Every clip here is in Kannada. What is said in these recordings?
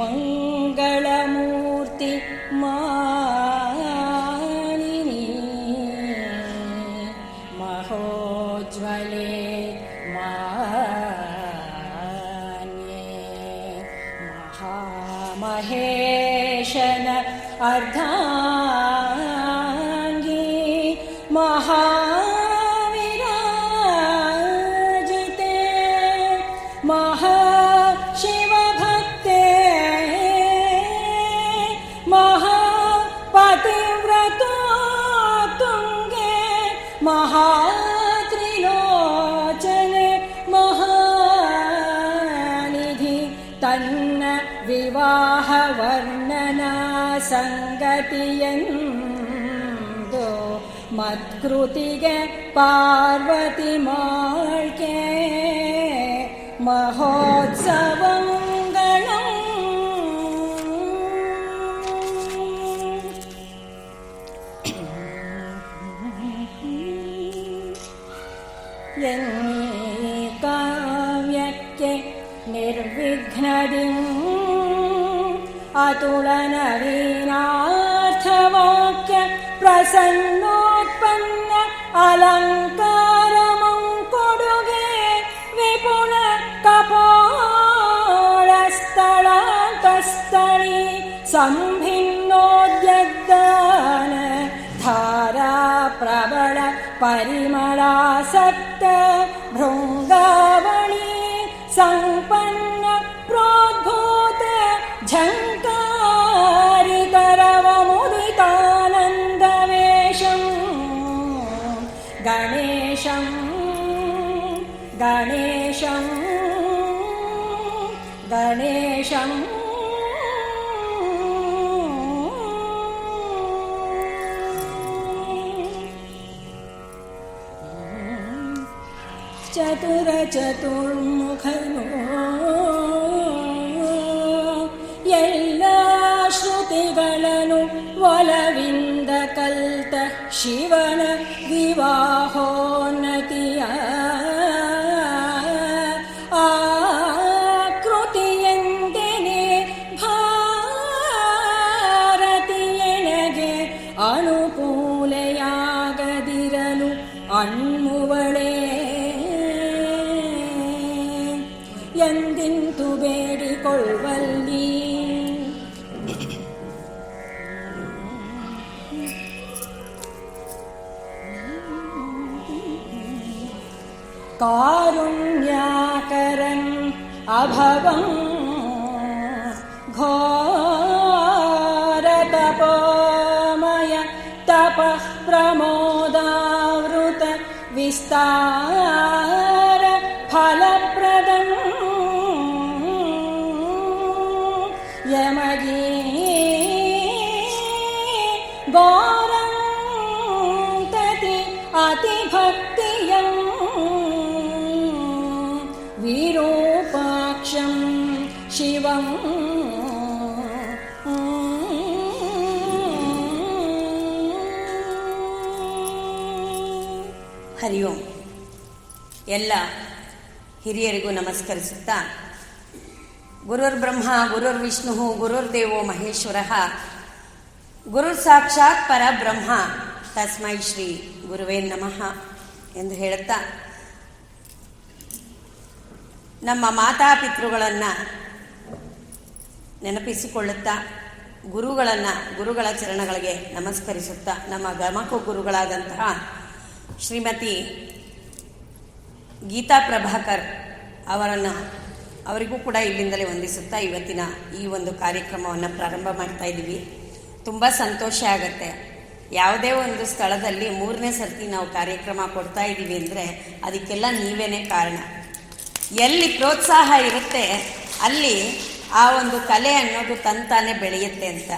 मङ्गलमूर्ति मा ಗತಿಯಂದು ಮತ್ಕೃತಿಗೆ ಪಾರ್ವತಿ ಮಾಳ್ಕೆ மகோத்சவங்களும் காவியக்கே நிர்விக்னதிம் அதுலனவே പ്രസന്നോത്പന്ന അലങ്കാരമം കൊടുകെ വിപുണ കപോളസ്ഥളകസ്ഥളി സംഭിന്നോദ്യഗ്ദാന ധാരാപ്രബള പരിമളാസക്ത ഭൃംഗാവണി സമ്പന്ന ಚತುರ್ಮುಖನು ಎಲ್ಲ ಶ್ರುತಿಗಳನ್ನು ಒಲವಿಂದ ಕಲ್ತ ಶಿವನ ವಿವಾಹೋನ್ನತಿಯ. ಆಕೃತಿಯೆಂದೆನೆ ಭಾರತಿಯೆನಗೆ ಅನುಕೂಲೆಯಾಗದಿರಲು ಅಣ್ಣುವಳೇ अभवम् ಶಿವಂ. ಹರಿ ಓಂ. ಎಲ್ಲ ಹಿರಿಯರಿಗೂ ನಮಸ್ಕರಿಸುತ್ತಾ, ಗುರುರ್ ಬ್ರಹ್ಮ, ಗುರುರ್ ವಿಷ್ಣು, ಗುರುರ್ ದೇವೋ ಮಹೇಶ್ವರ, ಗುರುರ್ ಸಾಕ್ಷಾತ್ ಪರಬ್ರಹ್ಮ ತಸ್ಮೈ ಶ್ರೀ ಗುರುವೇ ನಮಃ ಎಂದು ಹೇಳುತ್ತಾ, ನಮ್ಮ ಮಾತಾಪಿತೃಗಳನ್ನು ನೆನಪಿಸಿಕೊಳ್ಳುತ್ತಾ ಗುರುಗಳನ್ನು, ಗುರುಗಳ ಚರಣಗಳಿಗೆ ನಮಸ್ಕರಿಸುತ್ತಾ ನಮ್ಮ ಗಮಕ ಗುರುಗಳಾದಂತಹ ಶ್ರೀಮತಿ ಗೀತಾ ಪ್ರಭಾಕರ್ ಅವರನ್ನು ಅವರಿಗೂ ಕೂಡ ಇಲ್ಲಿಂದಲೇ ವಂದಿಸುತ್ತಾ ಇವತ್ತಿನ ಈ ಒಂದು ಕಾರ್ಯಕ್ರಮವನ್ನು ಪ್ರಾರಂಭ ಮಾಡ್ತಾ ಇದ್ದೀವಿ. ತುಂಬ ಸಂತೋಷ ಆಗುತ್ತೆ. ಯಾವುದೇ ಒಂದು ಸ್ಥಳದಲ್ಲಿ ಮೂರನೇ ಸರ್ತಿ ನಾವು ಕಾರ್ಯಕ್ರಮ ಕೊಡ್ತಾ ಇದ್ದೀವಿ ಅಂದರೆ ಅದಕ್ಕೆಲ್ಲ ನೀವೇನೇ ಕಾರಣ. ಎಲ್ಲಿ ಪ್ರೋತ್ಸಾಹ ಇರುತ್ತೆ, ಅಲ್ಲಿ ಆ ಒಂದು ಕಲೆ ಅನ್ನೋದು ತಂತಾನೆ ಬೆಳೆಯುತ್ತೆ ಅಂತ.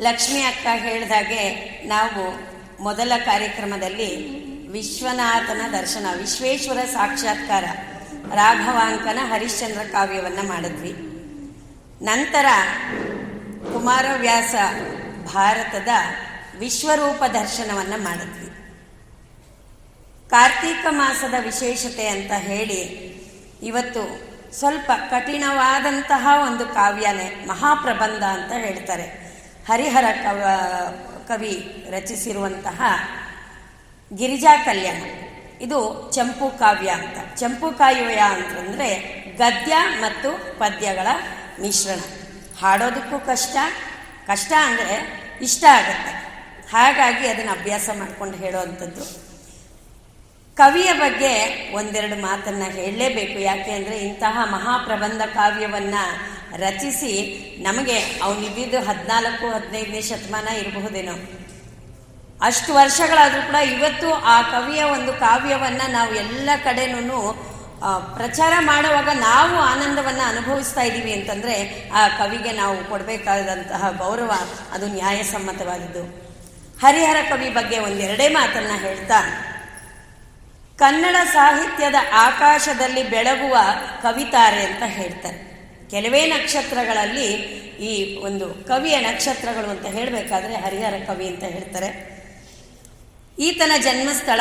ಲಕ್ಷ್ಮಿ ಅಕ್ಕ ಹೇಳಿದಾಗೆ ನಾವು ಮೊದಲ ಕಾರ್ಯಕ್ರಮದಲ್ಲಿ ವಿಶ್ವನಾಥನ ದರ್ಶನ, ವಿಶ್ವೇಶ್ವರ ಸಾಕ್ಷಾತ್ಕಾರ, ರಾಘವಾಂಕನ ಹರಿಶ್ಚಂದ್ರ ಕಾವ್ಯವನ್ನು ಮಾಡಿದ್ವಿ. ನಂತರ ಕುಮಾರವ್ಯಾಸ ಭಾರತದ ವಿಶ್ವರೂಪ ದರ್ಶನವನ್ನು ಮಾಡಿದ್ವಿ. ಕಾರ್ತೀಕ ಮಾಸದ ವಿಶೇಷತೆ ಅಂತ ಹೇಳಿ ಇವತ್ತು ಸ್ವಲ್ಪ ಕಠಿಣವಾದಂತಹ ಒಂದು ಕಾವ್ಯನೇ, ಮಹಾಪ್ರಬಂಧ ಅಂತ ಹೇಳ್ತಾರೆ. ಹರಿಹರ ಕವ, ಕವಿ ರಚಿಸಿರುವಂತಹ ಗಿರಿಜಾ ಕಲ್ಯಾಣ. ಇದು ಚಂಪು ಕಾವ್ಯ ಅಂತ. ಚಂಪು ಕಾವ್ಯ ಅಂತಂದರೆ ಗದ್ಯ ಮತ್ತು ಪದ್ಯಗಳ ಮಿಶ್ರಣ. ಹಾಡೋದಕ್ಕೂ ಕಷ್ಟ ಕಷ್ಟ ಅಂದರೆ ಇಷ್ಟ ಆಗುತ್ತೆ. ಹಾಗಾಗಿ ಅದನ್ನು ಅಭ್ಯಾಸ ಮಾಡ್ಕೊಂಡು ಹೇಳೋವಂಥದ್ದು. ಕವಿಯ ಬಗ್ಗೆ ಒಂದೆರಡು ಮಾತನ್ನು ಹೇಳಲೇಬೇಕು. ಯಾಕೆ ಅಂದರೆ ಇಂತಹ ಮಹಾಪ್ರಬಂಧ ಕಾವ್ಯವನ್ನು ರಚಿಸಿ ನಮಗೆ ಅವನಿದ್ದಿದ್ದು ಹದಿನಾಲ್ಕು, ಹದಿನೈದನೇ ಶತಮಾನ ಇರಬಹುದೇನೋ. ಅಷ್ಟು ವರ್ಷಗಳಾದರೂ ಕೂಡ ಇವತ್ತು ಆ ಕವಿಯ ಒಂದು ಕಾವ್ಯವನ್ನು ನಾವು ಎಲ್ಲ ಕಡೆನೂ ಪ್ರಚಾರ ಮಾಡುವಾಗ ನಾವು ಆನಂದವನ್ನು ಅನುಭವಿಸ್ತಾ ಇದ್ದೀವಿ ಅಂತಂದರೆ ಆ ಕವಿಗೆ ನಾವು ಕೊಡಬೇಕಾದಂತಹ ಗೌರವ ಅದು ನ್ಯಾಯಸಮ್ಮತವಾದದ್ದು ಹರಿಹರ ಕವಿ ಬಗ್ಗೆ ಒಂದೆರಡೇ ಮಾತನ್ನು ಹೇಳ್ತಾ ಕನ್ನಡ ಸಾಹಿತ್ಯದ ಆಕಾಶದಲ್ಲಿ ಬೆಳಗುವ ಕವಿತಾರೆ ಅಂತ ಹೇಳ್ತಾರೆ. ಕೆಲವೇ ನಕ್ಷತ್ರಗಳಲ್ಲಿ ಈ ಒಂದು ಕವಿಯ ನಕ್ಷತ್ರಗಳು ಅಂತ ಹೇಳಬೇಕಾದ್ರೆ ಹರಿಹರ ಕವಿ ಅಂತ ಹೇಳ್ತಾರೆ. ಈತನ ಜನ್ಮಸ್ಥಳ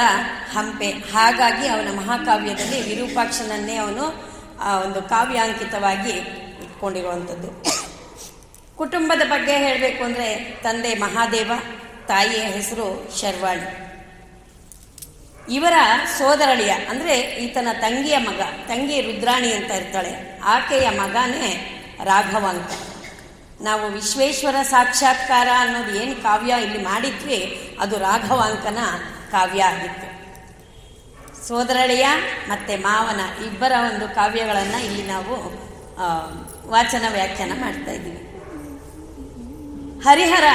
ಹಂಪೆ. ಹಾಗಾಗಿ ಅವನ ಮಹಾಕಾವ್ಯದಲ್ಲಿ ವಿರೂಪಾಕ್ಷನನ್ನೇ ಅವನು ಆ ಒಂದು ಕಾವ್ಯಾಂಕಿತವಾಗಿ ಇಟ್ಕೊಂಡಿರುವಂಥದ್ದು. ಕುಟುಂಬದ ಬಗ್ಗೆ ಹೇಳಬೇಕು ಅಂದರೆ ತಂದೆ ಮಹಾದೇವ, ತಾಯಿಯ ಹೆಸರು ಶರ್ವಾಳಿ ಇವರ ಸೋದರಳಿಯ, ಅಂದರೆ ಈತನ ತಂಗಿಯ ಮಗ, ತಂಗಿ ರುದ್ರಾಣಿ ಅಂತ ಇರ್ತಾಳೆ. ಆಕೆಯ ಮಗನೇ ರಾಘವ ಅಂತ. ನಾವು ವಿಶ್ವೇಶ್ವರ ಸಾಕ್ಷಾತ್ಕಾರ ಅನ್ನೋದು ಏನು ಕಾವ್ಯ ಇಲ್ಲಿ ಮಾಡಿದ್ವಿ, ಅದು ರಾಘವಾಂಕನ ಕಾವ್ಯ ಆಗಿತ್ತು. ಸೋದರಳಿಯ ಮತ್ತು ಮಾವನ ಇಬ್ಬರ ಒಂದು ಕಾವ್ಯಗಳನ್ನು ಇಲ್ಲಿ ನಾವು ವಾಚನ ವ್ಯಾಖ್ಯಾನ ಮಾಡ್ತಾ ಇದ್ದೀವಿ. ಹರಿಹರ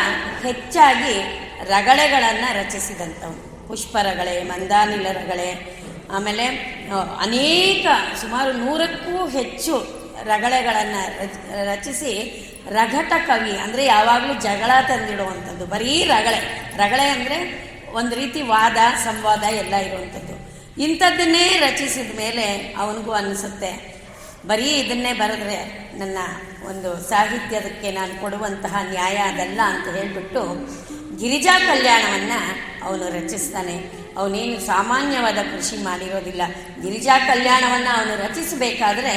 ಹೆಚ್ಚಾಗಿ ರಗಳೆಗಳನ್ನು ರಚಿಸಿದಂಥವನು. ಪುಷ್ಪರಗಳೆ, ಮಂದಾನಿಲರಗಳೇ. ಆಮೇಲೆ ಅನೇಕ, ಸುಮಾರು ನೂರಕ್ಕೂ ಹೆಚ್ಚು ರಗಳೆಗಳನ್ನು ರಚಿಸಿ ರಘಟ ಕವಿ, ಅಂದರೆ ಯಾವಾಗಲೂ ಜಗಳ ತಂದಿಡುವಂಥದ್ದು. ಬರೀ ರಗಳೆ. ರಗಳೆ ಅಂದರೆ ಒಂದು ರೀತಿ ವಾದ, ಸಂವಾದ ಎಲ್ಲ ಇರುವಂಥದ್ದು. ಇಂಥದ್ದನ್ನೇ ರಚಿಸಿದ ಮೇಲೆ ಅವನಿಗೂ ಅನಿಸುತ್ತೆ, ಬರೀ ಇದನ್ನೇ ಬರೆದ್ರೆ ನನ್ನ ಒಂದು ಸಾಹಿತ್ಯದಕ್ಕೆ ನಾನು ಕೊಡುವಂತಹ ನ್ಯಾಯ ಅದಲ್ಲ ಅಂತ ಹೇಳಿಬಿಟ್ಟು ಗಿರಿಜಾ ಕಲ್ಯಾಣವನ್ನು ಅವನು ರಚಿಸ್ತಾನೆ. ಅವನೇನು ಸಾಮಾನ್ಯವಾದ ಕೃಷಿ ಮಾಡಿರೋದಿಲ್ಲ. ಗಿರಿಜಾ ಕಲ್ಯಾಣವನ್ನು ಅವನು ರಚಿಸಬೇಕಾದ್ರೆ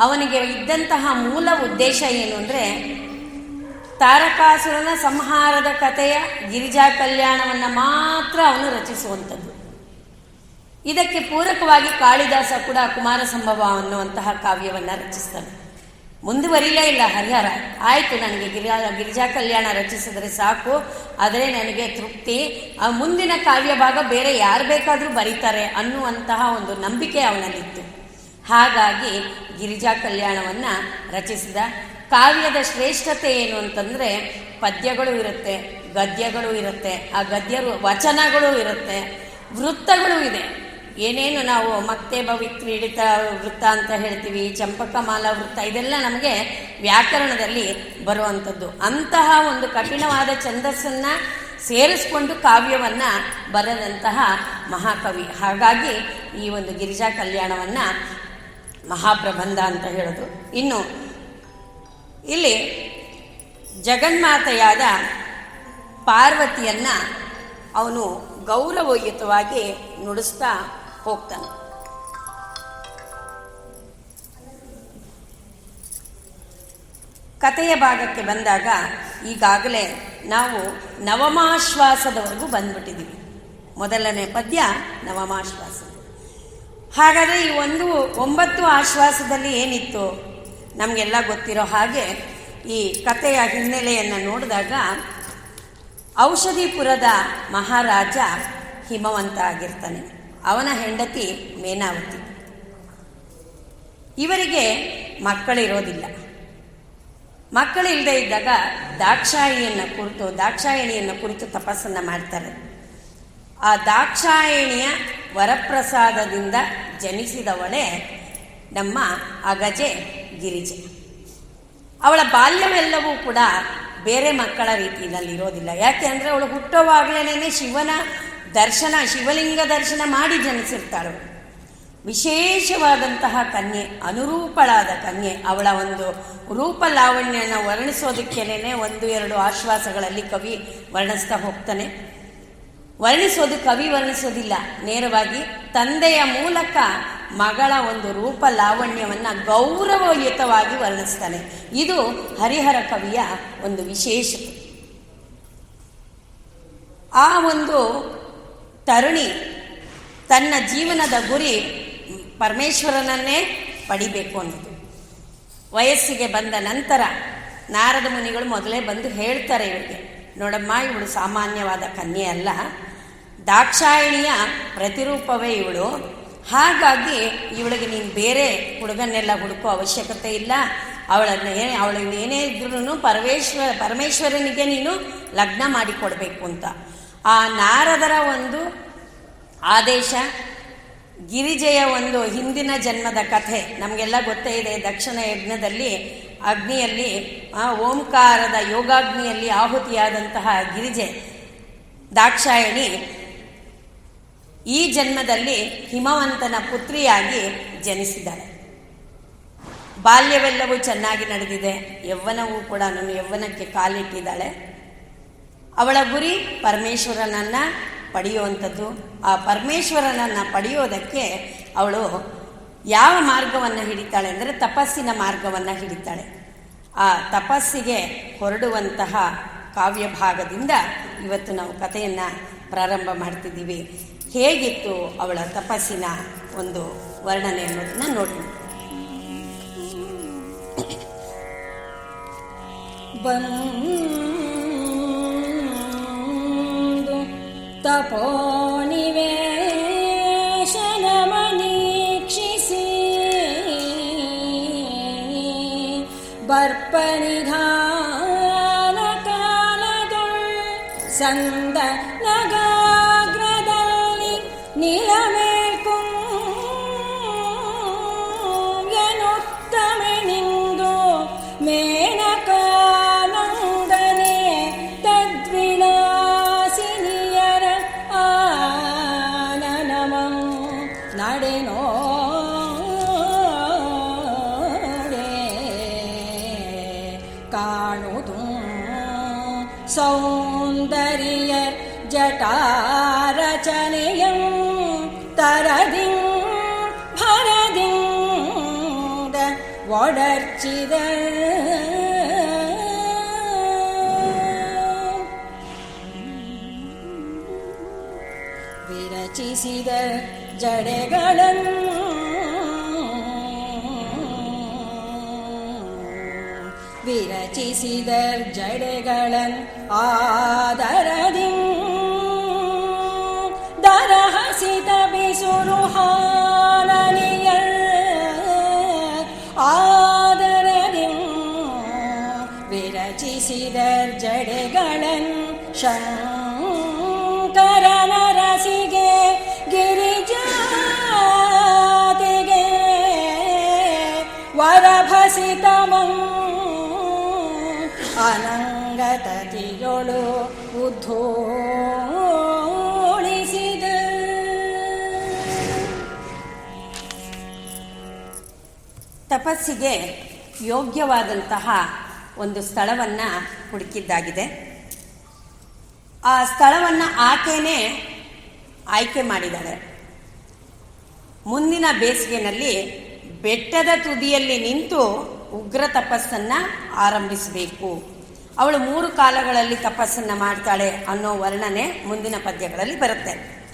ಅವನಿಗೆ ಇದ್ದಂತಹ ಮೂಲ ಉದ್ದೇಶ ಏನು ಅಂದರೆ ತಾರಕಾಸುರನ ಸಂಹಾರದ ಕಥೆಯ ಗಿರಿಜಾ ಕಲ್ಯಾಣವನ್ನು ಮಾತ್ರ ಅವನು ರಚಿಸುವಂಥದ್ದು. ಇದಕ್ಕೆ ಪೂರಕವಾಗಿ ಕಾಳಿದಾಸ ಕೂಡ ಕುಮಾರ ಸಂಭವ ಅನ್ನುವಂತಹ ಕಾವ್ಯವನ್ನು ರಚಿಸ್ತಾನೆ. ಮುಂದುವರಿಲೇ ಇಲ್ಲ ಹರಿಹರ. ಆಯಿತು, ನನಗೆ ಗಿರಿಜಾ ಗಿರಿಜಾ ಕಲ್ಯಾಣ ರಚಿಸಿದ್ರೆ ಸಾಕು, ಆದರೆ ನನಗೆ ತೃಪ್ತಿ. ಆ ಮುಂದಿನ ಕಾವ್ಯ ಭಾಗ ಬೇರೆ ಯಾರು ಬೇಕಾದರೂ ಬರೀತಾರೆ ಅನ್ನುವಂತಹ ಒಂದು ನಂಬಿಕೆ ಅವನಲ್ಲಿತ್ತು. ಹಾಗಾಗಿ ಗಿರಿಜಾ ಕಲ್ಯಾಣವನ್ನು ರಚಿಸಿದ. ಕಾವ್ಯದ ಶ್ರೇಷ್ಠತೆ ಏನು ಅಂತಂದರೆ ಪದ್ಯಗಳು ಇರುತ್ತೆ, ಗದ್ಯಗಳು ಇರುತ್ತೆ, ಆ ಗದ್ಯ ವಚನಗಳು ಇರುತ್ತೆ, ವೃತ್ತಗಳು ಇದೆ. ಏನೇನು ನಾವು ಮತ್ತೆ ಭವಿತ್ರೀಡಿತ ವೃತ್ತ ಅಂತ ಹೇಳ್ತೀವಿ ಚಂಪಕಮಾಲ ವೃತ್ತ, ಇದೆಲ್ಲ ನಮಗೆ ವ್ಯಾಕರಣದಲ್ಲಿ ಬರುವಂಥದ್ದು. ಅಂತಹ ಒಂದು ಕಠಿಣವಾದ ಛಂದಸ್ಸನ್ನು ಸೇರಿಸ್ಕೊಂಡು ಕಾವ್ಯವನ್ನು ಬರೆದಂತಹ ಮಹಾಕವಿ. ಹಾಗಾಗಿ ಈ ಒಂದು ಗಿರಿಜಾ ಕಲ್ಯಾಣವನ್ನು ಮಹಾಪ್ರಬಂಧ ಅಂತ ಹೇಳೋದು. ಇನ್ನು ಇಲ್ಲಿ ಜಗನ್ಮಾತೆಯಾದ ಪಾರ್ವತಿಯನ್ನು ಅವನು ಗೌರವಯುತವಾಗಿ ನುಡಿಸ್ತಾ ಹೋಗ್ತಾನೆ. ಕಥೆಯ ಭಾಗಕ್ಕೆ ಬಂದಾಗ ಈಗಾಗಲೇ ನಾವು ನವಮಾಶ್ವಾಸದವರೆಗೂ ಬಂದ್ಬಿಟ್ಟಿದ್ದೀವಿ. ಮೊದಲನೇ ಪದ್ಯ ನವಮಾಶ್ವಾಸ ಹಾಗಾದರೆ ಈ ಒಂದು ಒಂಬತ್ತು ಆಶ್ವಾಸದಲ್ಲಿ ಏನಿತ್ತು? ನಮಗೆಲ್ಲ ಗೊತ್ತಿರೋ ಹಾಗೆ ಈ ಕಥೆಯ ಹಿನ್ನೆಲೆಯನ್ನು ನೋಡಿದಾಗ ಔಷಧಿಪುರದ ಮಹಾರಾಜ ಹಿಮವಂತ ಆಗಿರ್ತಾನೆ. ಅವನ ಹೆಂಡತಿ ಮೇನಾವತಿ. ಇವರಿಗೆ ಮಕ್ಕಳಿರೋದಿಲ್ಲ. ಮಕ್ಕಳಿಲ್ಲದೆ ಇದ್ದಾಗ ದಾಕ್ಷಾಯಿಯನ್ನ ಕುರಿತು, ದಾಕ್ಷಾಯಣಿಯನ್ನು ಕುರಿತು ತಪಸ್ಸನ್ನು ಮಾಡ್ತಾರೆ. ಆ ದಾಕ್ಷಾಯಣಿಯ ವರಪ್ರಸಾದದಿಂದ ಜನಿಸಿದವಳೆ ನಮ್ಮ ಅಗಜೆ ಗಿರಿಜೆ. ಅವಳ ಬಾಲ್ಯವೆಲ್ಲವೂ ಕೂಡ ಬೇರೆ ಮಕ್ಕಳ ರೀತಿಯಲ್ಲಿ ಇರೋದಿಲ್ಲ ಯಾಕೆ ಅಂದರೆ ಅವಳು ಹುಟ್ಟುವಾಗಲೇ ಶಿವನ ದರ್ಶನ, ಶಿವಲಿಂಗ ದರ್ಶನ ಮಾಡಿ ಜನಿಸಿರ್ತಾಳು. ವಿಶೇಷವಾದಂತಹ ಕನ್ಯೆ, ಅನುರೂಪಳಾದ ಕನ್ಯೆ. ಅವಳ ಒಂದು ರೂಪ ಲಾವಣ್ಯನ ವರ್ಣಿಸೋದಕ್ಕೇನೆ ಒಂದು, ಎರಡು ಆಶ್ವಾಸಗಳಲ್ಲಿ ಕವಿ ವರ್ಣಿಸ್ತಾ ಹೋಗ್ತಾನೆ. ವರ್ಣಿಸೋದು ಕವಿ ವರ್ಣಿಸೋದಿಲ್ಲ. ನೇರವಾಗಿ ತಂದೆಯ ಮೂಲಕ ಮಗಳ ಒಂದು ರೂಪ ಲಾವಣ್ಯವನ್ನು ಗೌರವಯುತವಾಗಿ ವರ್ಣಿಸ್ತಾನೆ. ಇದು ಹರಿಹರ ಕವಿಯ ಒಂದು ವಿಶೇಷತೆ. ಆ ಒಂದು ತರುಣಿ, ತನ್ನ ಜೀವನದ ಗುರಿ ಪರಮೇಶ್ವರನನ್ನೇ ಪಡಿಬೇಕು ಅನ್ನೋದು ವಯಸ್ಸಿಗೆ ಬಂದ ನಂತರ ನಾರದ ಮುನಿಗಳು ಮೊದಲೇ ಬಂದು ಹೇಳ್ತಾರೆ ಇವಳಿಗೆ, ನೋಡಮ್ಮ, ಇವಳು ಸಾಮಾನ್ಯವಾದ ಕನ್ಯೆ ಅಲ್ಲ, ದಾಕ್ಷಾಯಿಣಿಯ ಪ್ರತಿರೂಪವೇ ಇವಳು. ಹಾಗಾಗಿ ಇವಳಿಗೆ ನೀನು ಬೇರೆ ಹುಡುಗನ್ನೆಲ್ಲ ಹುಡುಕೋ ಅವಶ್ಯಕತೆ ಇಲ್ಲ. ಅವಳನ್ನ ಏನೇ ಅವಳಿಗೆ ಏನೇ ಇದ್ರೂ ಪರಮೇಶ್ವರ ಪರಮೇಶ್ವರನಿಗೆ ನೀನು ಲಗ್ನ ಮಾಡಿಕೊಡ್ಬೇಕು ಅಂತ. ಆ ನಾರದರ ಒಂದು ಆದೇಶ, ಗಿರಿಜೆಯ ಒಂದು ಹಿಂದಿನ ಜನ್ಮದ ಕಥೆ. ನಮಗೆಲ್ಲ ಗೊತ್ತೇ ಇದೆ, ದಕ್ಷಿಣ ಯಜ್ಞದಲ್ಲಿ ಅಗ್ನಿಯಲ್ಲಿ, ಆ ಓಂಕಾರದ ಯೋಗಾಗ್ನಿಯಲ್ಲಿ ಆಹುತಿಯಾದಂತಹ ಗಿರಿಜೆ ದಾಕ್ಷಾಯಣಿ ಈ ಜನ್ಮದಲ್ಲಿ ಹಿಮವಂತನ ಪುತ್ರಿಯಾಗಿ ಜನಿಸಿದ್ದಾಳೆ. ಬಾಲ್ಯವೆಲ್ಲವೂ ಚೆನ್ನಾಗಿ ನಡೆದಿದೆ. ಯೌವನವೂ ಕೂಡ ನಮ್ಮ ಯೌವನಕ್ಕೆ ಕಾಲಿಟ್ಟಿದ್ದಾಳೆ. ಅವಳ ಗುರಿ ಪರಮೇಶ್ವರನನ್ನು ಪಡೆಯುವಂಥದ್ದು. ಆ ಪರಮೇಶ್ವರನನ್ನು ಪಡೆಯೋದಕ್ಕೆ ಅವಳು ಯಾವ ಮಾರ್ಗವನ್ನು ಹಿಡಿತಾಳೆ ಅಂದರೆ ತಪಸ್ಸಿನ ಮಾರ್ಗವನ್ನು ಹಿಡಿತಾಳೆ. ಆ ತಪಸ್ಸಿಗೆ ಹೊರಡುವಂತಹ ಕಾವ್ಯ ಭಾಗದಿಂದ ಇವತ್ತು ನಾವು ಕಥೆಯನ್ನು ಪ್ರಾರಂಭ ಮಾಡ್ತಿದ್ದೀವಿ. ಹೇಗಿತ್ತು ಅವಳ ತಪಸ್ಸಿನ ಒಂದು ವರ್ಣನೆ ಅನ್ನೋದನ್ನ ನೋಡಿ ಬಂದು तपोनिवेशनमनीक्षिसि। शनमनीक्षिसि सङ्ग காணுதும் சௌந்தரிய ஜட்டாரச்சனையும் தரதிங் பரதிங்க வளர்ச்சிதழ் விரச்சிசித ஜடைகளன் ವಿರಚಿಸಿದ ಜಡೆಗಳನ್ ಆದರದಿ ದರಹಸಿತ ಬಿಸುರು ಹಾನನಿಯ ಆದರದಿ ವಿರಚಿಸಿದರ್ ಜಡೆಗಳನ್ ಶಂಕರನ ರಸಿಗೆ ವರಭಸಿತಮಂ ಅನಂಗತತಿಯೊಳು ಉದ್ಧೋಳಿಸಿದ. ತಪಸ್ಸಿಗೆ ಯೋಗ್ಯವಾದಂತಹ ಒಂದು ಸ್ಥಳವನ್ನು ಹುಡುಕಿದ್ದಾಗಿದೆ. ಆ ಸ್ಥಳವನ್ನು ಆಕೆನೇ ಆಯ್ಕೆ ಮಾಡಿದ್ದಾರೆ ಮುಂದಿನ ಬೇಸಿಗೆನಲ್ಲಿ ಬೆಟ್ಟದ ತುದಿಯಲ್ಲಿ ನಿಂತು ಉಗ್ರ ತಪಸ್ಸನ್ನು ಆರಂಭಿಸಬೇಕು. ಅವಳು ಮೂರು ಕಾಲಗಳಲ್ಲಿ ತಪಸ್ಸನ್ನು ಮಾಡ್ತಾಳೆ ಅನ್ನೋ ವರ್ಣನೆ ಮುಂದಿನ ಪದ್ಯಗಳಲ್ಲಿ ಬರುತ್ತೆ.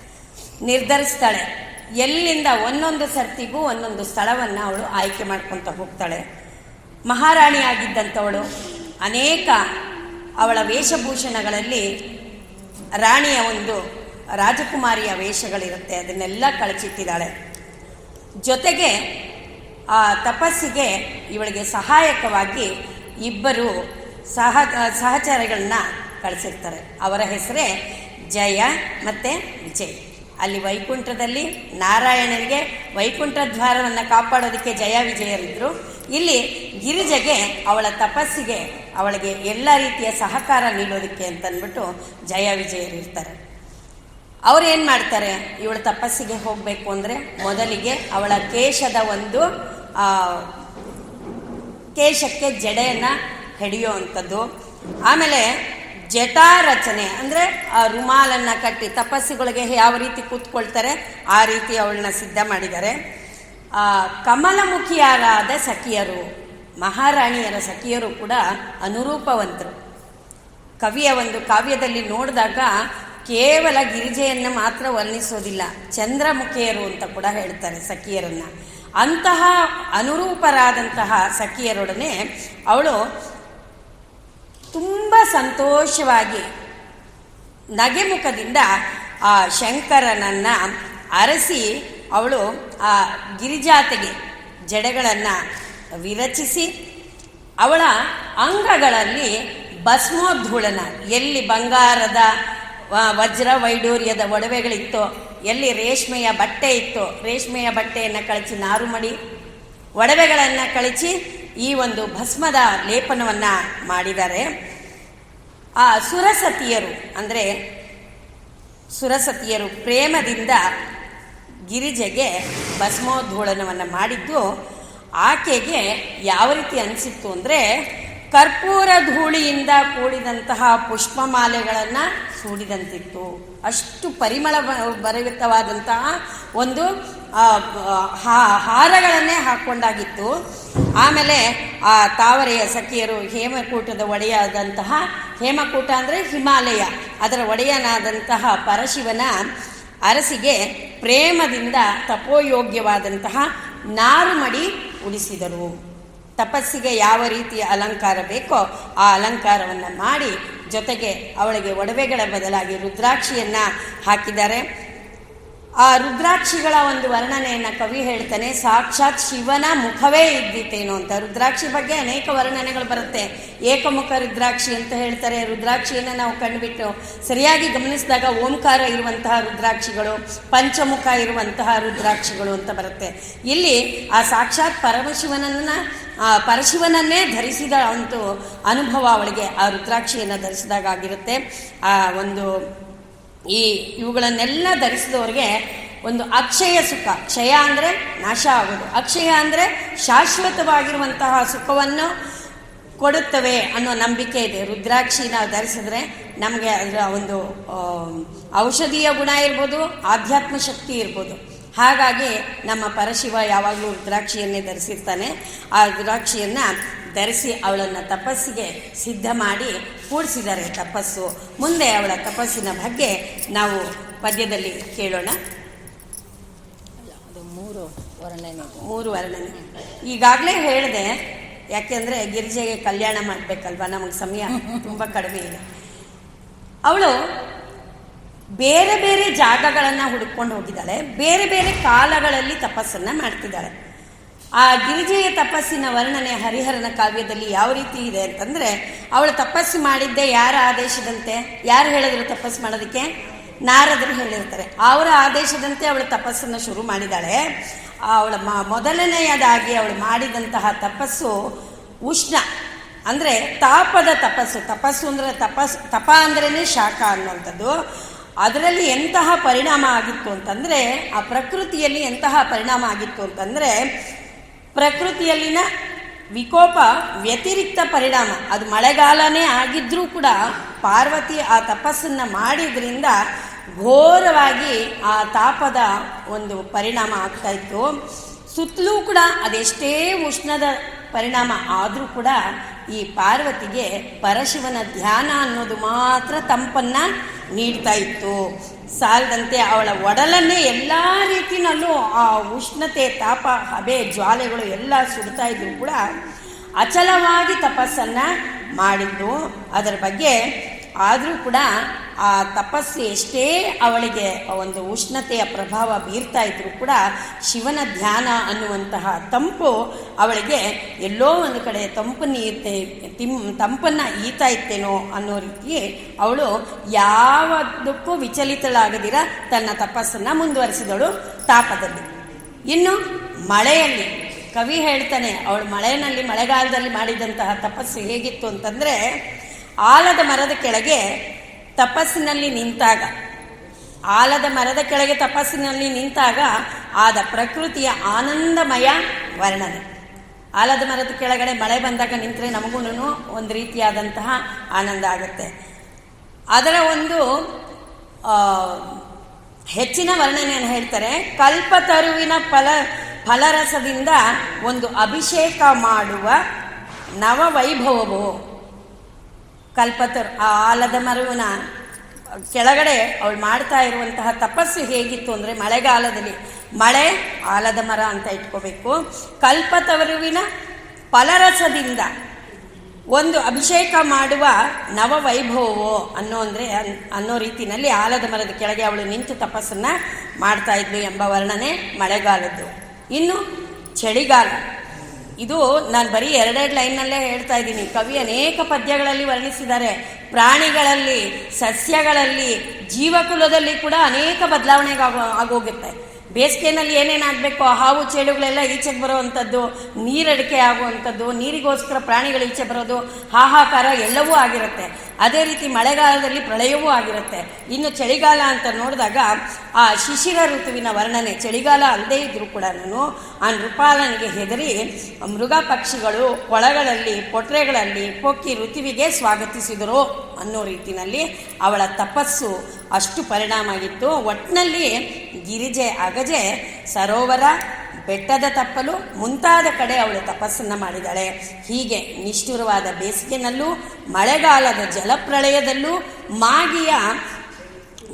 ನಿರ್ಧರಿಸ್ತಾಳೆ. ಎಲ್ಲಿಂದ ಒಂದೊಂದು ಸರ್ತಿಗೂ ಒಂದೊಂದು ಸ್ಥಳವನ್ನು ಅವಳು ಆಯ್ಕೆ ಮಾಡ್ಕೊತ ಹೋಗ್ತಾಳೆ. ಮಹಾರಾಣಿ ಆಗಿದ್ದಂಥವಳು ಅನೇಕ ಅವಳ ವೇಷಭೂಷಣಗಳಲ್ಲಿ ರಾಣಿಯ ಒಂದು ರಾಜಕುಮಾರಿಯ ವೇಷಗಳಿರುತ್ತೆ. ಅದನ್ನೆಲ್ಲ ಕಳಚಿಟ್ಟಿದ್ದಾಳೆ. ಜೊತೆಗೆ ಆ ತಪಸ್ಸಿಗೆ ಇವಳಿಗೆ ಸಹಾಯಕವಾಗಿ ಇಬ್ಬರು ಸಹ ಸಹಚರಗಳನ್ನ ಕಳಿಸಿರ್ತಾರೆ. ಅವರ ಹೆಸರೇ ಜಯ ಮತ್ತು ವಿಜಯ್. ಅಲ್ಲಿ ವೈಕುಂಠದಲ್ಲಿ ನಾರಾಯಣನಿಗೆ ವೈಕುಂಠ ದ್ವಾರವನ್ನು ಕಾಪಾಡೋದಕ್ಕೆ ಜಯ ವಿಜಯರಿದ್ದರು ಇಲ್ಲಿ ಗಿರಿಜೆಗೆ ಅವಳ ತಪಸ್ಸಿಗೆ ಅವಳಿಗೆ ಎಲ್ಲ ರೀತಿಯ ಸಹಕಾರ ನೀಡೋದಕ್ಕೆ ಅಂತಂದ್ಬಿಟ್ಟು ಜಯ ವಿಜಯರಿರ್ತಾರೆ ಏನು ಮಾಡ್ತಾರೆ? ಇವಳ ತಪಸ್ಸಿಗೆ ಹೋಗಬೇಕು ಅಂದರೆ ಮೊದಲಿಗೆ ಅವಳ ಕೇಶದ ಒಂದು ಕೇಶಕ್ಕೆ ಜಡೆಯನ್ನು ಹಿಡಿಯೋ ಅಂಥದ್ದು. ಆಮೇಲೆ ಜಟಾ ರಚನೆ, ಅಂದರೆ ಆ ರುಮಾಲನ್ನು ಕಟ್ಟಿ ತಪಸ್ಸುಗಳಿಗೆ ಯಾವ ರೀತಿ ಕೂತ್ಕೊಳ್ತಾರೆ, ಆ ರೀತಿ ಅವಳನ್ನ ಸಿದ್ಧ ಮಾಡಿದ್ದಾರೆ. ಕಮಲಮುಖಿಯರಾದ ಸಖಿಯರು, ಮಹಾರಾಣಿಯರ ಸಖಿಯರು ಕೂಡ ಅನುರೂಪವಂತರು. ಕವಿಯ ಒಂದು ಕಾವ್ಯದಲ್ಲಿ ನೋಡಿದಾಗ ಕೇವಲ ಗಿರಿಜೆಯನ್ನು ಮಾತ್ರ ವರ್ಣಿಸೋದಿಲ್ಲ, ಚಂದ್ರಮುಖಿಯರು ಅಂತ ಕೂಡ ಹೇಳ್ತಾರೆ ಸಖಿಯರನ್ನು. ಅಂತಹ ಅನುರೂಪರಾದಂತಹ ಸಖಿಯರೊಡನೆ ಅವಳು ತುಂಬ ಸಂತೋಷವಾಗಿ ನಗೆಮುಖದಿಂದ ಆ ಶಂಕರನನ್ನ ಅರಸಿ ಅವಳು ಆ ಗಿರಿಜಾತೆಗೆ ಜಡೆಗಳನ್ನು ವಿರಚಿಸಿ ಅವಳ ಅಂಗಗಳಲ್ಲಿ ಭಸ್ಮೋದ್ಧೂಳನ, ಎಲ್ಲಿ ಬಂಗಾರದ ವಜ್ರ ವೈಡೂರ್ಯದ ಒಡವೆಗಳಿತ್ತೋ, ಎಲ್ಲಿ ರೇಷ್ಮೆಯ ಬಟ್ಟೆ ಇತ್ತೋ, ರೇಷ್ಮೆಯ ಬಟ್ಟೆಯನ್ನು ಕಳಚಿ ನಾರು ಮಾಡಿ ಒಡವೆಗಳನ್ನು ಕಳಚಿ ಈ ಒಂದು ಭಸ್ಮದ ಲೇಪನವನ್ನು ಮಾಡಿದ್ದಾರೆ ಆ ಸುರಸತಿಯರು, ಅಂದರೆ ಸುರಸತಿಯರು ಪ್ರೇಮದಿಂದ ಗಿರಿಜೆಗೆ ಭಸ್ಮೋದ್ಧೂಳನವನ್ನು ಮಾಡಿದ್ದು ಆಕೆಗೆ ಯಾವ ರೀತಿ ಅನಿಸಿತ್ತು ಅಂದರೆ ಕರ್ಪೂರ ಧೂಳಿಯಿಂದ ಕೂಡಿದಂತಹ ಪುಷ್ಪಮಾಲೆಗಳನ್ನು ಸೂಡಿದಂತಿತ್ತು. ಅಷ್ಟು ಪರಿಮಳ ಭರಿತವಾದಂತಹ ಒಂದು ಹಾರಗಳನ್ನೇ ಹಾಕೊಂಡಾಗಿತ್ತು. ಆಮೇಲೆ ಆ ತಾವರೆಯ ಸಖಿಯರು ಹೇಮಕೂಟದ ಒಡೆಯಾದಂತಹ, ಹೇಮಕೂಟ ಅಂದರೆ ಹಿಮಾಲಯ, ಅದರ ಒಡೆಯನಾದಂತಹ ಪರಶಿವನ ಅರಸಿಗೆ ಪ್ರೇಮದಿಂದ ತಪೋಯೋಗ್ಯವಾದಂತಹ ನಾರುಮಡಿ ಉಡಿಸಿದರು. ತಪಸ್ಸಿಗೆ ಯಾವ ರೀತಿಯ ಅಲಂಕಾರ ಬೇಕೋ ಆ ಅಲಂಕಾರವನ್ನು ಮಾಡಿ ಜೊತೆಗೆ ಅವಳಿಗೆ ಒಡವೆಗಳ ಬದಲಾಗಿ ರುದ್ರಾಕ್ಷಿಯನ್ನು ಹಾಕಿದ್ದಾರೆ. ಆ ರುದ್ರಾಕ್ಷಿಗಳ ಒಂದು ವರ್ಣನೆಯನ್ನು ಕವಿ ಹೇಳ್ತಾನೆ, ಸಾಕ್ಷಾತ್ ಶಿವನ ಮುಖವೇ ಇದ್ದಿತ್ತೇನು ಅಂತ. ರುದ್ರಾಕ್ಷಿ ಬಗ್ಗೆ ಅನೇಕ ವರ್ಣನೆಗಳು ಬರುತ್ತೆ. ಏಕಮುಖ ರುದ್ರಾಕ್ಷಿ ಅಂತ ಹೇಳ್ತಾರೆ. ರುದ್ರಾಕ್ಷಿಯನ್ನು ನಾವು ಕಂಡುಬಿಟ್ಟು ಸರಿಯಾಗಿ ಗಮನಿಸಿದಾಗ ಓಂಕಾರ ಇರುವಂತಹ ರುದ್ರಾಕ್ಷಿಗಳು, ಪಂಚಮುಖ ಇರುವಂತಹ ರುದ್ರಾಕ್ಷಿಗಳು ಅಂತ ಬರುತ್ತೆ. ಇಲ್ಲಿ ಆ ಸಾಕ್ಷಾತ್ ಪರಮಶಿವನನ್ನ ಆ, ಪರಶಿವನನ್ನೇ ಧರಿಸಿದ ಒಂದು ಅನುಭವ ಅವಳಿಗೆ ಆ ರುದ್ರಾಕ್ಷಿಯನ್ನು ಧರಿಸಿದಾಗ ಆಗಿರುತ್ತೆ. ಆ, ಒಂದು ಈ ಇವುಗಳನ್ನೆಲ್ಲ ಧರಿಸಿದವರಿಗೆ ಒಂದು ಅಕ್ಷಯ ಸುಖ. ಕ್ಷಯ ಅಂದರೆ ನಾಶ ಆಗೋದು. ಅಕ್ಷಯ ಅಂದರೆ ಶಾಶ್ವತವಾಗಿರುವಂತಹ ಸುಖವನ್ನು ಕೊಡುತ್ತವೆ ಅನ್ನೋ ನಂಬಿಕೆ ಇದೆ. ರುದ್ರಾಕ್ಷಿ ನಾವು ಧರಿಸಿದ್ರೆ ನಮಗೆ ಅದರ ಒಂದು ಔಷಧೀಯ ಗುಣ ಇರ್ಬೋದು, ಆಧ್ಯಾತ್ಮ ಶಕ್ತಿ ಇರ್ಬೋದು. ಹಾಗಾಗಿ ನಮ್ಮ ಪರಶಿವ ಯಾವಾಗಲೂ ರುದ್ರಾಕ್ಷಿಯನ್ನೇ ಧರಿಸಿರ್ತಾನೆ. ಆ ರುದ್ರಾಕ್ಷಿಯನ್ನು ಧರಿಸಿ ಅವಳನ್ನು ತಪಸ್ಸಿಗೆ ಸಿದ್ಧ ಮಾಡಿ ಕೂಡಿಸಿದ್ದಾರೆ ತಪಸ್ಸು. ಮುಂದೆ ಅವಳ ತಪಸ್ಸಿನ ಬಗ್ಗೆ ನಾವು ಪದ್ಯದಲ್ಲಿ ಕೇಳೋಣ. ಅದು ಮೂರು ವರ್ಣನೆ. ಮೂರು ವರ್ಣನೆ. ಈಗಾಗಲೇ ಹೇಳಿದೆ ಯಾಕೆಂದರೆ ಗಿರಿಜೆಗೆ ಕಲ್ಯಾಣ ಮಾಡಬೇಕಲ್ವ? ನಮಗೆ ಸಮಯ ತುಂಬ ಕಡಿಮೆ ಇದೆ. ಅವಳು ಬೇರೆ ಬೇರೆ ಜಾಗಗಳನ್ನು ಹುಡುಕೊಂಡು ಹೋಗಿದ್ದಾಳೆ. ಬೇರೆ ಬೇರೆ ಕಾಲಗಳಲ್ಲಿ ತಪಸ್ಸನ್ನು ಮಾಡ್ತಿದ್ದಾಳೆ. ಆ ಗಿರಿಜೆಯ ತಪಸ್ಸಿನ ವರ್ಣನೆ ಹರಿಹರನ ಕಾವ್ಯದಲ್ಲಿ ಯಾವ ರೀತಿ ಇದೆ ಅಂತಂದರೆ, ಅವಳು ತಪಸ್ಸು ಮಾಡಿದ್ದೆ ಯಾರ ಆದೇಶದಂತೆ? ಯಾರು ಹೇಳಿದ್ರು ತಪಸ್ಸು ಮಾಡೋದಕ್ಕೆ? ನಾರದರು ಹೇಳಿರ್ತಾರೆ. ಅವರ ಆದೇಶದಂತೆ ಅವಳು ತಪಸ್ಸನ್ನು ಶುರು ಮಾಡಿದ್ದಾಳೆ. ಅವಳ ಮ- ಮೊದಲನೆಯದಾಗಿ ಅವಳು ಮಾಡಿದಂತಹ ತಪಸ್ಸು ಉಷ್ಣ, ಅಂದರೆ ತಾಪದ ತಪಸ್ಸು. ತಪಸ್ಸು ಅಂದರೆ ತಪಸ್, ತಪ ಅಂದ್ರೇ ಶಾಖ ಅನ್ನುವಂಥದ್ದು. ಅದರಲ್ಲಿ ಎಂತಹ ಪರಿಣಾಮ ಆಗಿತ್ತು ಅಂತಂದರೆ, ಆ ಪ್ರಕೃತಿಯಲ್ಲಿ ಎಂತಹ ಪರಿಣಾಮ ಆಗಿತ್ತು ಅಂತಂದರೆ, ಪ್ರಕೃತಿಯಲ್ಲಿನ ವಿಕೋಪ ವ್ಯತಿರಿಕ್ತ ಪರಿಣಾಮ. ಅದು ಮಳೆಗಾಲನೇ ಆಗಿದ್ರೂ ಕೂಡ ಪಾರ್ವತಿ ಆ ತಪಸ್ಸನ್ನು ಮಾಡಿದ್ರಿಂದ ಘೋರವಾಗಿ ಆ ತಾಪದ ಒಂದು ಪರಿಣಾಮ ಆಗ್ತಾ ಇತ್ತು. ಸುತ್ತಲೂ ಕೂಡ ಅದೆಷ್ಟೇ ಉಷ್ಣದ ಪರಿಣಾಮ ಆದರೂ ಕೂಡ ಈ ಪಾರ್ವತಿಗೆ ಪರಶಿವನ ಧ್ಯಾನ ಅನ್ನೋದು ಮಾತ್ರ ತಂಪನ್ನ ನೀಡ್ತಾ ಇತ್ತು. ಸಾಲದಂತೆ ಅವಳ ಒಡಲನ್ನೇ ಎಲ್ಲ ರೀತಿಯಲ್ಲೂ ಆ ಉಷ್ಣತೆ, ತಾಪ, ಹಬೆ, ಜ್ವಾಲೆಗಳು ಎಲ್ಲ ಸುಡ್ತಾ ಇದ್ರು ಕೂಡ ಅಚಲವಾಗಿ ತಪಸ್ಸನ್ನ ಮಾಡಿದ್ದು. ಅದರ ಬಗ್ಗೆ ಆದರೂ ಕೂಡ ಆ ತಪಸ್ಸು ಎಷ್ಟೇ ಅವಳಿಗೆ ಒಂದು ಉಷ್ಣತೆಯ ಪ್ರಭಾವ ಬೀರ್ತಾ ಇದ್ರೂ ಕೂಡ ಶಿವನ ಧ್ಯಾನ ಅನ್ನುವಂತಹ ತಂಪು ಅವಳಿಗೆ ಎಲ್ಲೋ ಒಂದು ಕಡೆ ತಂಪು ನೀರ್ತೆ ತಿಮ್ ತಂಪನ್ನು ಈತಾ ಇತ್ತೇನೋ ಅನ್ನೋ ರೀತಿ ಅವಳು ಯಾವುದಕ್ಕೂ ವಿಚಲಿತಳಾಗದಿರ ತನ್ನ ತಪಸ್ಸನ್ನು ಮುಂದುವರಿಸಿದಳು ತಾಪದಲ್ಲಿ. ಇನ್ನು ಮಳೆಯಲ್ಲಿ ಕವಿ ಹೇಳ್ತಾನೆ, ಅವಳು ಮಳೆಯಲ್ಲಿ ಮಳೆಗಾಲದಲ್ಲಿ ಮಾಡಿದಂತಹ ತಪಸ್ಸು ಹೇಗಿತ್ತು ಅಂತಂದರೆ ಆಲದ ಮರದ ಕೆಳಗೆ ತಪಸ್ಸಿನಲ್ಲಿ ನಿಂತಾಗ. ಆಲದ ಮರದ ಕೆಳಗೆ ತಪಸ್ಸಿನಲ್ಲಿ ನಿಂತಾಗ ಆದ ಪ್ರಕೃತಿಯ ಆನಂದಮಯ ವರ್ಣನೆ. ಆಲದ ಮರದ ಕೆಳಗಡೆ ಮಳೆ ಬಂದಾಗ ನಿಂತರೆ ನಮಗೂ ಒಂದು ರೀತಿಯಾದಂತಹ ಆನಂದ ಆಗುತ್ತೆ. ಅದರ ಒಂದು ಹೆಚ್ಚಿನ ವರ್ಣನೆಯನ್ನು ಹೇಳ್ತಾರೆ. ಕಲ್ಪತರುವಿನ ಫಲ, ಫಲರಸದಿಂದ ಒಂದು ಅಭಿಷೇಕ ಮಾಡುವ ನವವೈಭವವು. ಕಲ್ಪತರು, ಆ ಆಲದ ಮರುವಿನ ಕೆಳಗಡೆ ಅವಳು ಮಾಡ್ತಾ ಇರುವಂತಹ ತಪಸ್ಸು ಹೇಗಿತ್ತು ಅಂದರೆ ಮಳೆಗಾಲದಲ್ಲಿ. ಮಳೆ, ಆಲದ ಮರ ಅಂತ ಇಟ್ಕೋಬೇಕು. ಕಲ್ಪತರುವಿನ ಫಲರಸದಿಂದ ಒಂದು ಅಭಿಷೇಕ ಮಾಡುವ ನವವೈಭವವೋ ಅನ್ನೋ ಅಂದರೆ ಅನ್ನೋ ರೀತಿಯಲ್ಲಿ ಆಲದ ಮರದ ಕೆಳಗೆ ಅವಳು ನಿಂತು ತಪಸ್ಸನ್ನು ಮಾಡ್ತಾ ಇದ್ಲು ಎಂಬ ವರ್ಣನೆ ಮಳೆಗಾಲದ್ದು. ಇನ್ನು ಚಳಿಗಾಲ. ಇದು ನಾನು ಬರೀ ಎರಡೆರಡು ಲೈನ್ನಲ್ಲೇ ಹೇಳ್ತಾ ಇದ್ದೀನಿ. ಕವಿ ಅನೇಕ ಪದ್ಯಗಳಲ್ಲಿ ವರ್ಣಿಸಿದ್ದಾರೆ. ಪ್ರಾಣಿಗಳಲ್ಲಿ, ಸಸ್ಯಗಳಲ್ಲಿ, ಜೀವಕುಲದಲ್ಲಿ ಕೂಡ ಅನೇಕ ಬದಲಾವಣೆಗಾಗೋ ಆಗೋಗುತ್ತೆ. ಬೇಸಿಗೆನಲ್ಲಿ ಏನೇನಾಗಬೇಕು ಹಾವು ಚೇಳುಗಳೆಲ್ಲ ಈಚೆಗೆ ಬರುವಂಥದ್ದು, ನೀರಡಿಕೆ ಆಗುವಂಥದ್ದು, ನೀರಿಗೋಸ್ಕರ ಪ್ರಾಣಿಗಳು ಈಚೆ ಬರೋದು, ಹಾಹಾಕಾರ ಎಲ್ಲವೂ ಆಗಿರುತ್ತೆ. ಅದೇ ರೀತಿ ಮಳೆಗಾಲದಲ್ಲಿ ಪ್ರಳಯವೂ ಆಗಿರುತ್ತೆ. ಇನ್ನು ಚಳಿಗಾಲ ಅಂತ ನೋಡಿದಾಗ, ಆ ಶಿಶಿರ ಋತುವಿನ ವರ್ಣನೆ, ಚಳಿಗಾಲ ಅಲ್ಲದೇ ಇದ್ದರೂ ಕೂಡ ಆ ನೃಪಾಲನಿಗೆ ಹೆದರಿ ಮೃಗ ಪಕ್ಷಿಗಳು ಕೊಳಗಳಲ್ಲಿ, ಪೊಟ್ರೆಗಳಲ್ಲಿ ಪೊಕ್ಕಿ ಋತುವಿಗೆ ಸ್ವಾಗತಿಸಿದರು ಅನ್ನೋ ರೀತಿಯಲ್ಲಿ ಅವಳ ತಪಸ್ಸು ಅಷ್ಟು ಪರಿಣಾಮ ಆಗಿತ್ತು. ಒಟ್ಟಿನಲ್ಲಿ ಗಿರಿಜೆ, ಅಗಜೆ, ಸರೋವರ ಬೆಟ್ಟದ ತಪ್ಪಲು ಮುಂತಾದ ಕಡೆ ಅವಳು ತಪಸ್ಸನ್ನು ಮಾಡಿದಾಳೆ. ಹೀಗೆ ನಿಷ್ಠುರವಾದ ಬೇಸಿಗೆನಲ್ಲೂ, ಮಳೆಗಾಲದ ಜಲಪ್ರಳಯದಲ್ಲೂ, ಮಾಗಿಯ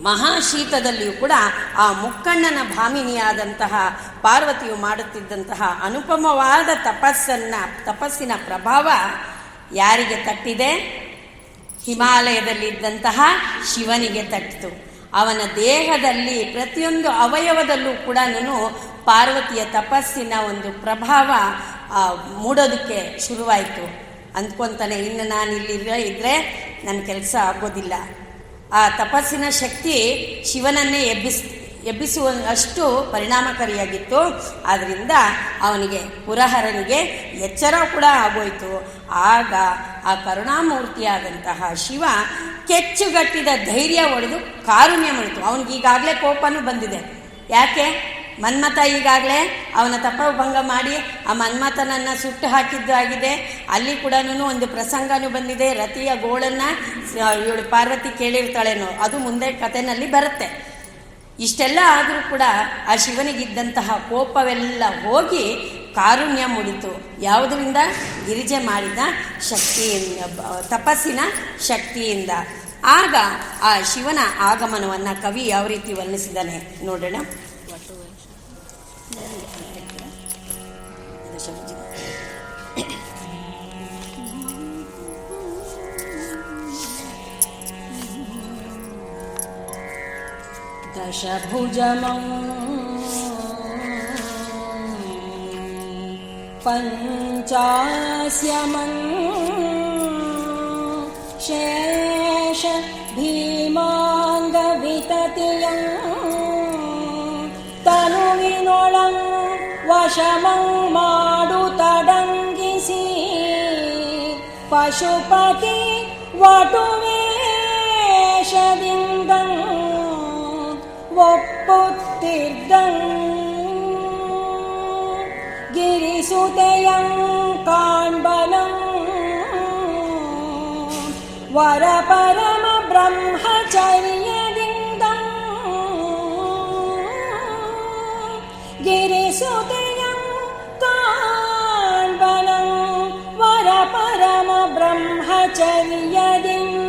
ಮಹಾಶೀತದಲ್ಲಿಯೂ ಕೂಡ ಆ ಮುಕ್ಕಣ್ಣನ ಭಾಮಿನಿಯಾದಂತಹ ಪಾರ್ವತಿಯು ಮಾಡುತ್ತಿದ್ದಂತಹ ಅನುಪಮವಾದ ತಪಸ್ಸನ್ನ, ತಪಸ್ಸಿನ ಪ್ರಭಾವ ಯಾರಿಗೆ ತಟ್ಟಿದೆ? ಹಿಮಾಲಯದಲ್ಲಿದ್ದಂತಹ ಶಿವನಿಗೆ ತಟ್ಟಿತು. ಅವನ ದೇಹದಲ್ಲಿ, ಪ್ರತಿಯೊಂದು ಅವಯವದಲ್ಲೂ ಕೂಡ ನಾನು ಪಾರ್ವತಿಯ ತಪಸ್ಸಿನ ಒಂದು ಪ್ರಭಾವ ಮೂಡೋದಕ್ಕೆ ಶುರುವಾಯಿತು. ಅಂದ್ಕೊತಾನೆ, ಇನ್ನು ನಾನು ಇಲ್ಲಿ ಇದ್ದರೆ ನನ್ನ ಕೆಲಸ ಆಗೋದಿಲ್ಲ. ಆ ತಪಸ್ಸಿನ ಶಕ್ತಿ ಶಿವನನ್ನೇ ಎಬ್ಬಿಸ್ ಎಬ್ಬಿಸುವ ಅಷ್ಟು ಪರಿಣಾಮಕಾರಿಯಾಗಿತ್ತು. ಆದ್ದರಿಂದ ಅವನಿಗೆ ಪುರಹರನಿಗೆ ಎಚ್ಚರ ಕೂಡ ಆಗೋಯಿತು. ಆಗ ಆ ಕರುಣಾಮೂರ್ತಿಯಾದಂತಹ ಶಿವ ಕೆಚ್ಚುಗಟ್ಟಿದ ಧೈರ್ಯ ಒಡೆದು ಕಾರುಣ್ಯ ಮಾಡಿತು ಅವನಿಗೆ ಈಗಾಗಲೇ ಕೋಪನೂ ಬಂದಿದೆ. ಯಾಕೆ? ಮನ್ಮಥ ಈಗಾಗಲೇ ಅವನ ತಪಭಂಗ ಮಾಡಿ ಆ ಮನ್ಮಥನನ್ನು ಸುಟ್ಟು ಹಾಕಿದ್ದು ಆಗಿದೆ. ಅಲ್ಲಿ ಕೂಡ ಒಂದು ಪ್ರಸಂಗನೂ ಬಂದಿದೆ. ರತಿಯ ಗೋಳನ್ನು ಇವಳು ಪಾರ್ವತಿ ಕೇಳಿರ್ತಾಳೇನೋ, ಅದು ಮುಂದೆ ಕಥೆನಲ್ಲಿ ಬರುತ್ತೆ. ಇಷ್ಟೆಲ್ಲ ಆದರೂ ಕೂಡ ಆ ಶಿವನಿಗಿದ್ದಂತಹ ಕೋಪವೆಲ್ಲ ಹೋಗಿ ಕಾರುಣ್ಯ ಮೂಡಿತು. ಯಾವುದರಿಂದ? ಗಿರಿಜೆ ಮಾಡಿದ ಶಕ್ತಿಯಿಂದ, ತಪಸ್ಸಿನ ಶಕ್ತಿಯಿಂದ. ಆಗ ಆ ಶಿವನ ಆಗಮನವನ್ನು ಕವಿ ಯಾವ ರೀತಿ ವರ್ಣಿಸಿದ್ದಾನೆ ನೋಡೋಣ. दशभुजमं पञ्चास्यमन् शेष भीमाङ्गविततियं तनुविनोळं वशमं माडुतडङ्गिसि पशुपति वटुवेषदिन्दं वट्पुत्तिर्दं गिरिसुतयं काण्बलम् वरपरमब्रह्मचर्यदिन्दं गिरिसुतयं काण्बलं वरपरमब्रह्मचर्यदिन्दम्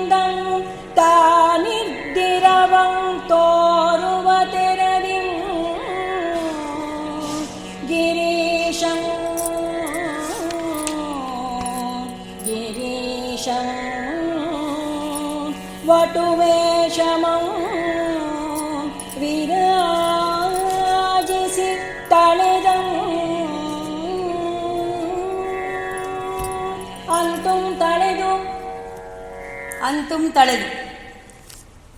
ತಳೆದು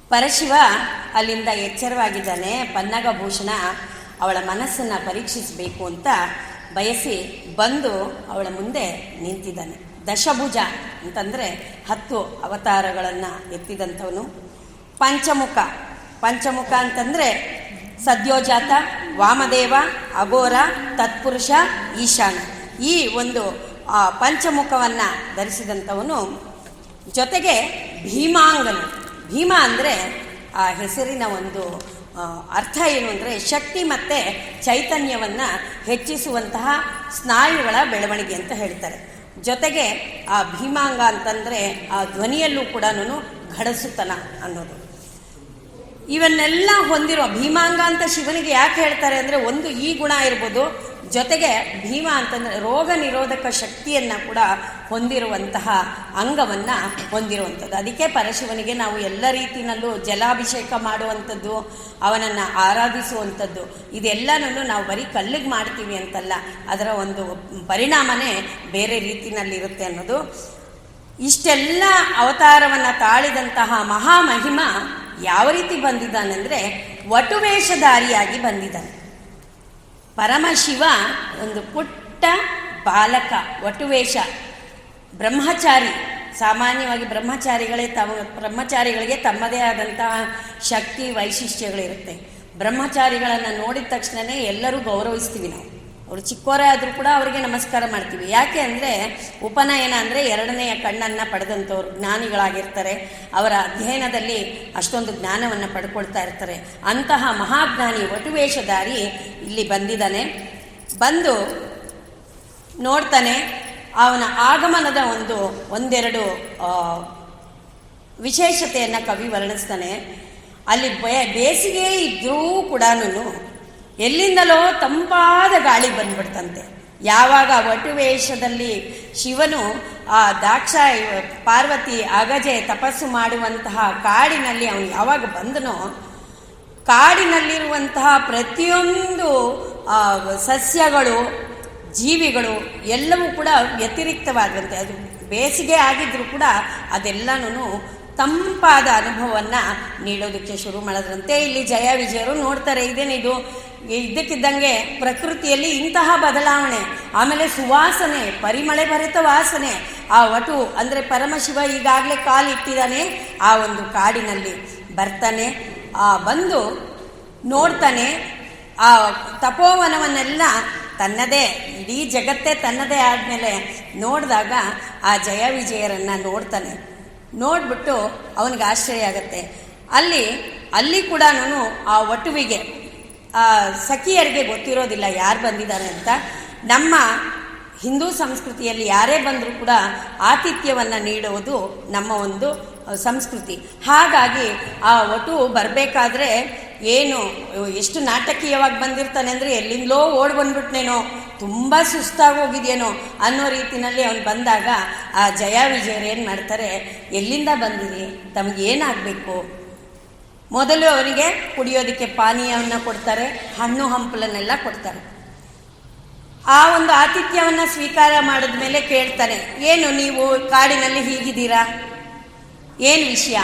ಪರಶಿವ ಅಲ್ಲಿಂದ ಎಚ್ಚರವಾಗಿದ್ದಾನೆ. ಪನ್ನಗಭೂಷಣ ಅವಳ ಮನಸ್ಸನ್ನು ಪರೀಕ್ಷಿಸಬೇಕು ಅಂತ ಬಯಸಿ ಬಂದು ಅವಳ ಮುಂದೆ ನಿಂತಿದ್ದಾನೆ. ದಶಭುಜ ಅಂತಂದರೆ ಹತ್ತು ಅವತಾರಗಳನ್ನು ಎತ್ತಿದಂಥವನು. ಪಂಚಮುಖ. ಪಂಚಮುಖ ಅಂತಂದರೆ ಸದ್ಯೋಜಾತ, ವಾಮದೇವ, ಅಘೋರ, ತತ್ಪುರುಷ, ಈಶಾನ. ಈ ಒಂದು ಪಂಚಮುಖವನ್ನು ಧರಿಸಿದಂಥವನು ಜೊತೆಗೆ ಭೀಮಾಂಗನು ಭೀಮ ಅಂದರೆ, ಆ ಹೆಸರಿನ ಒಂದು ಅರ್ಥ ಏನು ಅಂದರೆ ಶಕ್ತಿ ಮತ್ತು ಚೈತನ್ಯವನ್ನು ಹೆಚ್ಚಿಸುವಂತಹ ಸ್ನಾಯುಗಳ ಬೆಳವಣಿಗೆ ಅಂತ ಹೇಳ್ತಾರೆ. ಜೊತೆಗೆ ಆ ಭೀಮಾಂಗ ಅಂತಂದರೆ ಆ ಧ್ವನಿಯಲ್ಲೂ ಕೂಡ ಘಡಸುತನ ಅನ್ನೋದು. ಇವನ್ನೆಲ್ಲ ಹೊಂದಿರುವ ಭೀಮಾಂಗ ಅಂತ ಶಿವನಿಗೆ ಯಾಕೆ ಹೇಳ್ತಾರೆ ಅಂದರೆ ಒಂದು ಈ ಗುಣ ಇರ್ಬೋದು, ಜೊತೆಗೆ ಭೀಮ ಅಂತಂದರೆ ರೋಗ ನಿರೋಧಕ ಶಕ್ತಿಯನ್ನು ಕೂಡ ಹೊಂದಿರುವಂತಹ ಅಂಗವನ್ನು ಹೊಂದಿರುವಂಥದ್ದು. ಅದಕ್ಕೆ ಪರಶಿವನಿಗೆ ನಾವು ಎಲ್ಲ ರೀತಿಯಲ್ಲೂ ಜಲಾಭಿಷೇಕ ಮಾಡುವಂಥದ್ದು, ಅವನನ್ನು ಆರಾಧಿಸುವಂಥದ್ದು, ಇದೆಲ್ಲನೂ ನಾವು ಬರೀ ಕಲ್ಲಿಗೆ ಮಾಡ್ತೀವಿ ಅಂತಲ್ಲ, ಅದರ ಒಂದು ಪರಿಣಾಮನೇ ಬೇರೆ ರೀತಿಯಲ್ಲಿರುತ್ತೆ ಅನ್ನೋದು. ಇಷ್ಟೆಲ್ಲ ಅವತಾರವನ್ನು ತಾಳಿದಂತಹ ಮಹಾಮಹಿಮ ಯಾವ ರೀತಿ ಬಂದಿದ್ದಾನೆಂದರೆ ವಟುವೇಷಧಾರಿಯಾಗಿ ಬಂದಿದ್ದಾನೆ. ಪರಮಶಿವ ಒಂದು ಪುಟ್ಟ ಬಾಲಕ, ವಟುವೇಷ, ಬ್ರಹ್ಮಚಾರಿ. ಸಾಮಾನ್ಯವಾಗಿ ಬ್ರಹ್ಮಚಾರಿಗಳೇ ತಮ್ಮ, ಬ್ರಹ್ಮಚಾರಿಗಳಿಗೆ ತಮ್ಮದೇ ಆದಂತಹ ಶಕ್ತಿ, ವೈಶಿಷ್ಟ್ಯಗಳಿರುತ್ತೆ. ಬ್ರಹ್ಮಚಾರಿಗಳನ್ನು ನೋಡಿದ ತಕ್ಷಣವೇ ಎಲ್ಲರೂ ಗೌರವಿಸ್ತೀವಿ ನಾವು. ಅವರು ಚಿಕ್ಕವರೇ ಆದರೂ ಕೂಡ ಅವರಿಗೆ ನಮಸ್ಕಾರ ಮಾಡ್ತೀವಿ. ಯಾಕೆ ಅಂದರೆ ಉಪನಯನ ಅಂದರೆ ಎರಡನೆಯ ಕಣ್ಣನ್ನು ಪಡೆದಂಥವ್ರು, ಜ್ಞಾನಿಗಳಾಗಿರ್ತಾರೆ. ಅವರ ಅಧ್ಯಯನದಲ್ಲಿ ಅಷ್ಟೊಂದು ಜ್ಞಾನವನ್ನು ಪಡ್ಕೊಳ್ತಾ ಇರ್ತಾರೆ. ಅಂತಹ ಮಹಾಜ್ಞಾನಿ ವಟುವೇಷಧಾರಿ ಇಲ್ಲಿ ಬಂದಿದ್ದಾನೆ. ಬಂದು ನೋಡ್ತಾನೆ, ಅವನ ಆಗಮನದ ಒಂದು, ಒಂದೆರಡು ವಿಶೇಷತೆಯನ್ನು ಕವಿ ವರ್ಣಿಸ್ತಾನೆ. ಅಲ್ಲಿ ಬೇಸಿಗೆ ಇದ್ದರೂ ಕೂಡ ಎಲ್ಲಿಂದಲೋ ತಂಪಾದ ಗಾಳಿ ಬಂದ್ಬಿಡ್ತಂತೆ. ಯಾವಾಗ ವಟುವೇಷದಲ್ಲಿ ಶಿವನು ಆ ದಾಕ್ಷ, ಪಾರ್ವತಿ ಅಗಜೆ ತಪಸ್ಸು ಮಾಡುವಂತಹ ಕಾಡಿನಲ್ಲಿ ಅವನು ಯಾವಾಗ ಬಂದನೋ, ಕಾಡಿನಲ್ಲಿರುವಂತಹ ಪ್ರತಿಯೊಂದು ಸಸ್ಯಗಳು, ಜೀವಿಗಳು ಎಲ್ಲವೂ ಕೂಡ ವ್ಯತಿರಿಕ್ತವಾದಂತೆ. ಅದು ಬೇಸಿಗೆ ಆಗಿದ್ರೂ ಕೂಡ ಅದೆಲ್ಲನೂ ತಂಪಾದ ಅನುಭವವನ್ನು ನೀಡೋದಕ್ಕೆ ಶುರು ಮಾಡೋದ್ರಂತೆ. ಇಲ್ಲಿ ಜಯ ವಿಜಯರು ನೋಡ್ತಾರೆ, ಇದೇನಿದು? ಇದ್ದಕ್ಕಿದ್ದಂಗೆ ಪ್ರಕೃತಿಯಲ್ಲಿ ಇಂತಹ ಬದಲಾವಣೆ, ಆಮೇಲೆ ಸುವಾಸನೆ, ಪರಿಮಳೆ ಭರಿತ ವಾಸನೆ, ಆ ವಟು ಅಂದರೆ ಪರಮಶಿವ ಈಗಾಗಲೇ ಕಾಲಿಟ್ಟಿದ್ದಾನೆ ಆ ಒಂದು ಕಾಡಿನಲ್ಲಿ. ಬರ್ತಾನೆ, ಆ ಬಂದು ನೋಡ್ತಾನೆ, ಆ ತಪೋವನವನ್ನೆಲ್ಲ ತನ್ನದೇ, ಇಡೀ ಜಗತ್ತೇ ತನ್ನದೇ ಆದಮೇಲೆ ನೋಡಿದಾಗ ಆ ಜಯ ವಿಜಯರನ್ನು ನೋಡ್ತಾನೆ. ನೋಡ್ಬಿಟ್ಟು ಅವನಿಗೆ ಆಶ್ಚರ್ಯ ಆಗುತ್ತೆ. ಅಲ್ಲಿ ಅಲ್ಲಿ ಕೂಡ ನಾನು ಆ ವಟುವಿಗೆ ಸಖಿಯರಿಗೆ ಗೊತ್ತಿರೋದಿಲ್ಲ ಯಾರು ಬಂದಿದ್ದಾರೆ ಅಂತ. ನಮ್ಮ ಹಿಂದೂ ಸಂಸ್ಕೃತಿಯಲ್ಲಿ ಯಾರೇ ಬಂದರೂ ಕೂಡ ಆತಿಥ್ಯವನ್ನು ನೀಡುವುದು ನಮ್ಮ ಒಂದು ಸಂಸ್ಕೃತಿ. ಹಾಗಾಗಿ ಆ ಒಟು ಬರಬೇಕಾದ್ರೆ ಏನು, ಎಷ್ಟು ನಾಟಕೀಯವಾಗಿ ಬಂದಿರ್ತಾನೆ ಅಂದರೆ ಎಲ್ಲಿಂದಲೋ ಓಡ್ ಬಂದ್ಬಿಟ್ನೇನೋ, ತುಂಬ ಸುಸ್ತಾಗಿ ಹೋಗಿದೆಯೇನೋ ಅನ್ನೋ ರೀತಿಯಲ್ಲಿ ಅವನು ಬಂದಾಗ ಆ ಜಯ ವಿಜಯರು ಏನು ಮಾಡ್ತಾರೆ, ಎಲ್ಲಿಂದ ಬಂದಿರಿ, ತಮಗೇನಾಗಬೇಕು ಮೊದಲು ಅವರಿಗೆ ಕುಡಿಯೋದಕ್ಕೆ ಪಾನೀಯವನ್ನು ಕೊಡ್ತಾರೆ, ಹಣ್ಣು ಹಂಪಲನ್ನೆಲ್ಲ ಕೊಡ್ತಾರೆ. ಆ ಒಂದು ಆತಿಥ್ಯವನ್ನು ಸ್ವೀಕಾರ ಮಾಡಿದ ಮೇಲೆ ಕೇಳ್ತಾರೆ ಏನು ನೀವು ಕಾಡಿನಲ್ಲಿ ಹೀಗಿದ್ದೀರಾ? ಏನು ವಿಷಯ?